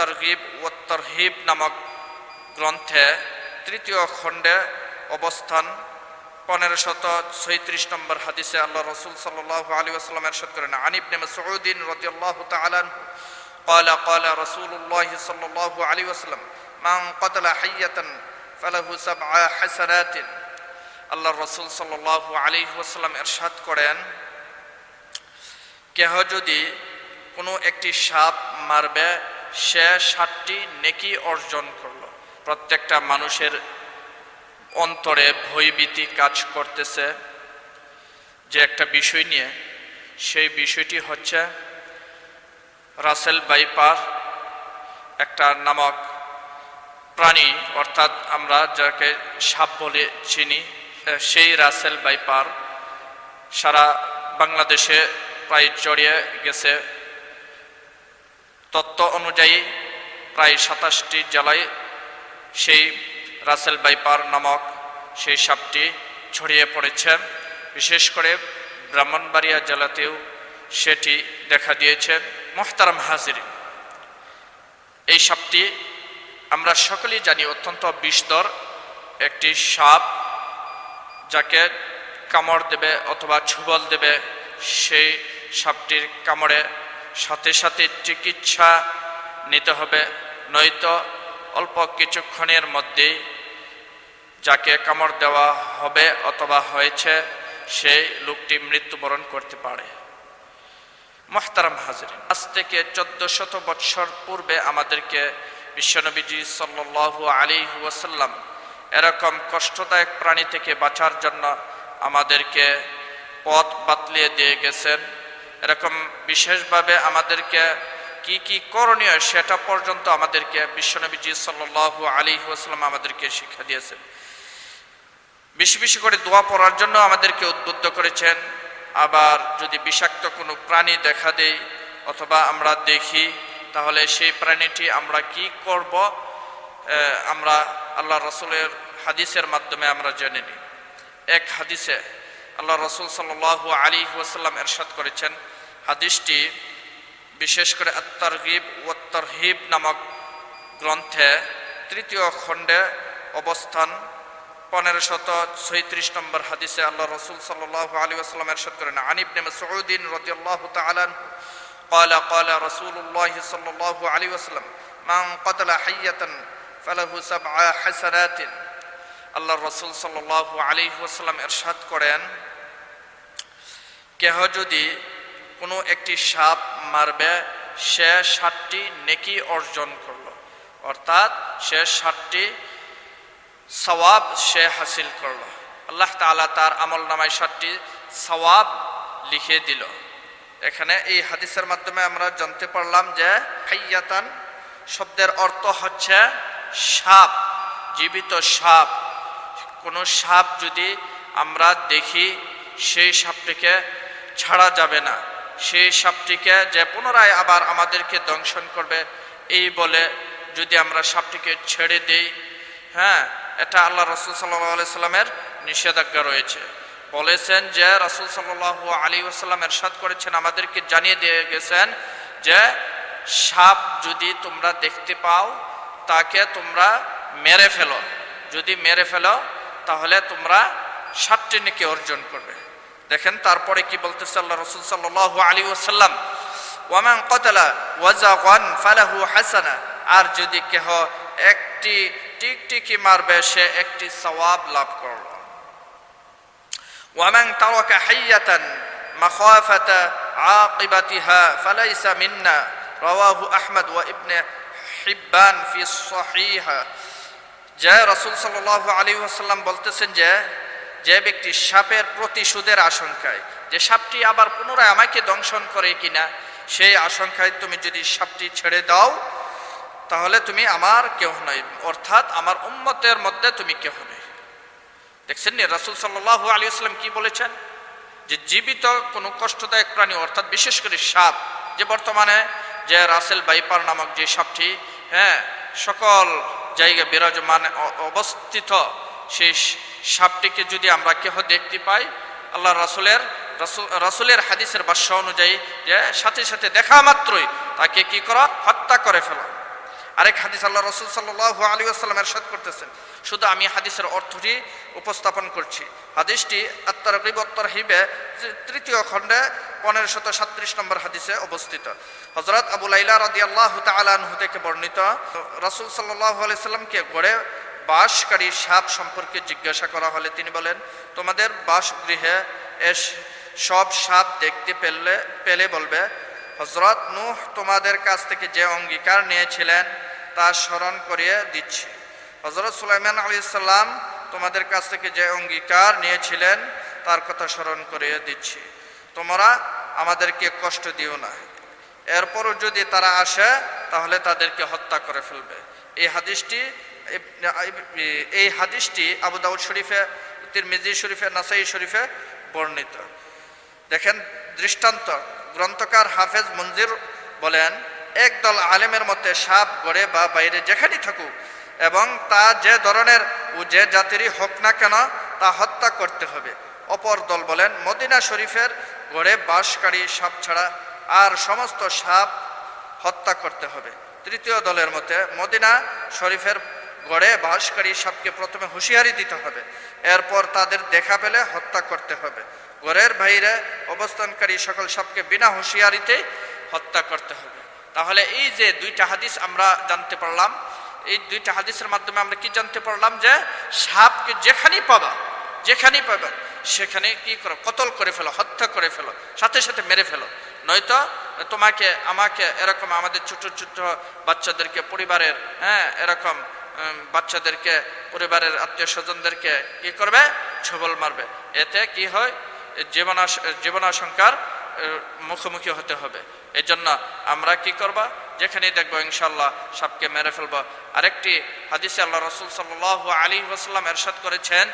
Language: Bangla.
তরগিব ও তরহিব নামক গ্রন্থে তৃতীয় খণ্ডে অবস্থান পনেরো শত ছয়ত্রিশ নম্বর হাদিসে আল্লাহ রসুল সাল্লাহ আলী আসসালাম এরশাদ করেন আনিব নেমে সৌদিন রদিয়াল্লাহ তালান قال قال رسول الله صلى الله عليه وسلم من قتل حية فله سبع حسنات আল্লাহ রসুল সাল্লাহ আলী ওয়াসাল্লাম এরশাদ করেন কেহ যদি কোনো একটি সাপ মারবে সে ষাটটি নেকি অর্জন করল। প্রত্যেকটা মানুষের অন্তরে ভয়ভীতি কাজ করতেছে। যে একটা বিষয় নিয়ে, সেই বিষয়টি হচ্ছে রাসেল বাইপার একটা নামক প্রাণী, অর্থাৎ আমরা যাকে সাপ বলে চিনি সেই রাসেল বাইপার সারা বাংলাদেশে প্রায় জড়িয়ে গেছে। তত্ত্ব অনুযায়ী প্রায় সাতাশটি জেলায় সেই রাসেল বাইপার নামক সেই সাপটি ছড়িয়ে পড়েছে। বিশেষ করে ব্রাহ্মণবাড়িয়া জেলাতেও সেটি দেখা দিয়েছে। মোহতারাম হাজির এই সাপটি আমরা সকলেই জানি অত্যন্ত বিষদর একটি সাপ, যাকে কামড় দেবে অথবা ছুবল দেবে। সেই সাপটির কামড়ে সাথে সাথে চিকিৎসা নিতে হবে। নয়তো অল্প কিছুক্ষণের মধ্যেই যাকে কামড় দেওয়া হবে অথবা হয়েছে, সেই লোকটি মৃত্যুবরণ করতে পারে। মোহতারাম হাজির আজ থেকে চোদ্দ শত বৎসর পূর্বে আমাদেরকে বিশ্বনবীজি সাল্লু আলী ওয়াসাল্লাম এরকম কষ্টদায়ক প্রাণী থেকে বাঁচার জন্য আমাদেরকে পথ বাতলিয়ে দিয়ে গেছেন। এরকম বিশেষভাবে আমাদেরকে কি কি করণীয় সেটা পর্যন্ত আমাদেরকে বিশ্বনবীজি সাল্লু আলী ওয়াসাল্লাম আমাদেরকে শিক্ষা দিয়েছেন। বেশি বেশি করে দোয়া পড়ার জন্য আমাদেরকে উদ্বুদ্ধ করেছেন। আবার যদি বিষাক্ত কোনো প্রাণী দেখা দেই অথবা আমরা দেখি, তাহলে সেই প্রাণীটি আমরা কি করব আমরা আল্লাহ রসুলের হাদিসের মাধ্যমে আমরা জেনে নিই। এক হাদিসে আল্লাহ রসুল সাল আলী ওয়াসাল্লাম এরশাদ করেছেন হাদিসটি বিশেষ করে আত্মারগিব ও তরহিব নামক গ্রন্থে তৃতীয় খণ্ডে অবস্থান পনেরো শত ছয়ত্রিশ নম্বর হাদিসে আল্লাহ রসুল সাল্লাহ আলী আসসালাম এরশাদ করেন আনিব নেমে সৌদিন রদিয়াল্লাহ তালান قال قال رسول الله صلى الله عليه وسلم من قتل حية فله سبع حسنات আল্লাহ রসুল সাল্লাহ আলী ওয়াসাল্লাম এরশাদ করেন কেহ যদি কোনো একটি সাপ মারবে, সে ষাটটি নেকি অর্জন করল। অর্থাৎ সে ষাটটি সওয়াব সে হাসিল করল। আল্লাহ তালা তার আমল নামায় ষাটটি সওয়াব লিখে দিল। এখানে এই হাদিসের মাধ্যমে আমরা জানতে পারলাম যে হাইয়াতান শব্দের অর্থ হচ্ছে সাপ, জীবিত সাপ। কোনো সাপ যদি আমরা দেখি, সেই সাপটিকে ছাড়া যাবে না। সেই সাপটিকে যে পুনরায় আবার আমাদেরকে দংশন করবে, এই বলে যদি আমরা সাপটিকে ছেড়ে দেই হ্যাঁ এটা আল্লাহ রসুল সাল্লাহ সাল্লামের নিষেধাজ্ঞা রয়েছে। বলেছেন যে রাসুল সাল্লাহ আলী আসাল্লাম এরশাদ করেছেন, আমাদেরকে জানিয়ে দিয়ে গেছেন যে সাপ যদি তোমরা দেখতে পাও, তাকে তোমরা মেরে ফেলো। যদি মেরে ফেলো, তাহলে তোমরা ষাটটি নেকি অর্জন করবে। দেখেন, তারপরে কি বলতেছে আল্লাহ রসুল সাল্লাহ আলী ওসাল্লাম ওয়ামাং কতলা ওয়াজাগান ফালাহু হাসানা আর যদি কেহ একটি টিকটিকি মারবে, সে একটি সওয়াব লাভ করল। ওয়ামাং তাওয়াকা হাইয়াতান মাখাফাতা আকিবাতিহা ফালাইসা মিন্না রাওয়াহু আহমদ ওয়া ইবনে হিব্বান ফি সহিহা। যে রাসূল সাল্লাল্লাহু আলাইহি ওয়াসাল্লাম বলতেছেন যে যে ব্যক্তি সাপের প্রতিশোধের আশঙ্কায়, যে সাপটি আবার পুনরায় আমাকে দংশন করে কিনা, সেই আশঙ্কায় তুমি যদি সাপটি ছেড়ে দাও, তাহলে তুমি আমার কেহ নয়, অর্থাৎ আমার উম্মতের মধ্যে তুমি কেহ নয়। দেখছেন নি? রাসুল সাল্লাহ আলী আসলাম কি বলেছেন? যে জীবিত কোনো কষ্টদায়ক প্রাণী, অর্থাৎ বিশেষ করে সাপ, যে বর্তমানে যে রাসেল বাইপার নামক যে সাপটি হ্যাঁ সকল জায়গায় বিরাজমান অবস্থিত, সেই সাপটিকে যদি আমরা কেহ দেখতে পাই আল্লাহ রাসুলের রাসুলের হাদিসের বাস্য অনুযায়ী যে সাথে সাথে দেখা মাত্রই তাকে কি করা? হত্যা করে ফেলা। আরেক হাদিস আল্লাহ রসুল সাল্লাহ আলী আসসালাম এরশাদ করতেছেন। শুধু আমি হাদিসের অর্থটি উপস্থাপন করছি। হাদিসটি আত্মার গিবত্তর হিবে তৃতীয় খণ্ডে পনেরো শত সাত্রিশ নম্বর হাদিসে অবস্থিত। হজরত আবু লাইলা রাদি আল্লাহ তালাহু থেকে বর্ণিত, রসুল সাল্লাহ আলাইসাল্লামকে গড়ে বাসকারী সাপ সম্পর্কে জিজ্ঞাসা করা হলে তিনি বলেন, তোমাদের বাসগৃহে এস সব সাপ দেখতে পেলে পেলে বলবে হজরত নূহ তোমাদের কাছ থেকে যে অঙ্গীকার নিয়েছিলেন তা স্মরণ করিয়ে দিচ্ছি। হজরত সুলাইমান আলী তোমাদের কাছ থেকে যে অঙ্গীকার নিয়েছিলেন তার কথা স্মরণ করিয়ে দিচ্ছি। তোমরা আমাদেরকে কষ্ট দিও না। এরপরও যদি তারা আসে, তাহলে তাদেরকে হত্যা করে ফেলবে। এই হাদিসটি এই হাদিসটি আবু দাউদ শরীফে, তিরমিজি শরীফে, নাসাই শরীফে বর্ণিত। দেখেন, দৃষ্টান্ত, গ্রন্থকার হাফেজ মঞ্জির বলেন, একদল আলেমের মধ্যে সাপ গড়ে বা বাইরে যেখানেই থাকুক এবং তা যে ধরনের ও যে জাতিরই হোক না কেন, তা হত্যা করতে হবে। অপর দল বলেন, মদিনা শরীফের গড়ে বাসকারী সাপ ছাড়া আর সমস্ত সাপ হত্যা করতে হবে। তৃতীয় দলের মতে মদিনা শরীফের গড়ে বাসকারী সাপকে প্রথমে হুঁশিয়ারি দিতে হবে। এরপর তাদের দেখা পেলে হত্যা করতে হবে। ঘরের বাইরে অবস্থানকারী সকল সাপকে বিনা হুঁশিয়ারিতে হত্যা করতে হবে। তাহলে এই যে দুইটা হাদিস আমরা জানতে পারলাম, এই দুইটা হাদিসের মাধ্যমে আমরা কি জানতে পারলাম যে সাপকে যেখানেই পাবা, যেখানেই পাবে সেখানে কি করো? কতল করে ফেলো, হত্যা করে ফেলো, সাথে সাথে মেরে ফেলো। নয়তো তোমাকে, আমাকে এরকম আমাদের ছোট ছোট বাচ্চাদেরকে, পরিবারের হ্যাঁ এরকম বাচ্চাদেরকে, পরিবারের আত্মীয় স্বজনদেরকে কি করবে? ছবল মারবে। এতে কি হয়? জীবনাশ জীবনাশঙ্কার মুখোমুখি হতে হবে। এই জন্য আমরা কি করবা? যেখানেই দেখব ইনশাল্লাহ সাপকে মেরে ফেলব। আরেকটি হাদিসে আল্লাহ রসুল সাল্লাহ আলী ওয়াসাল্লাম এরশাদ করেছেন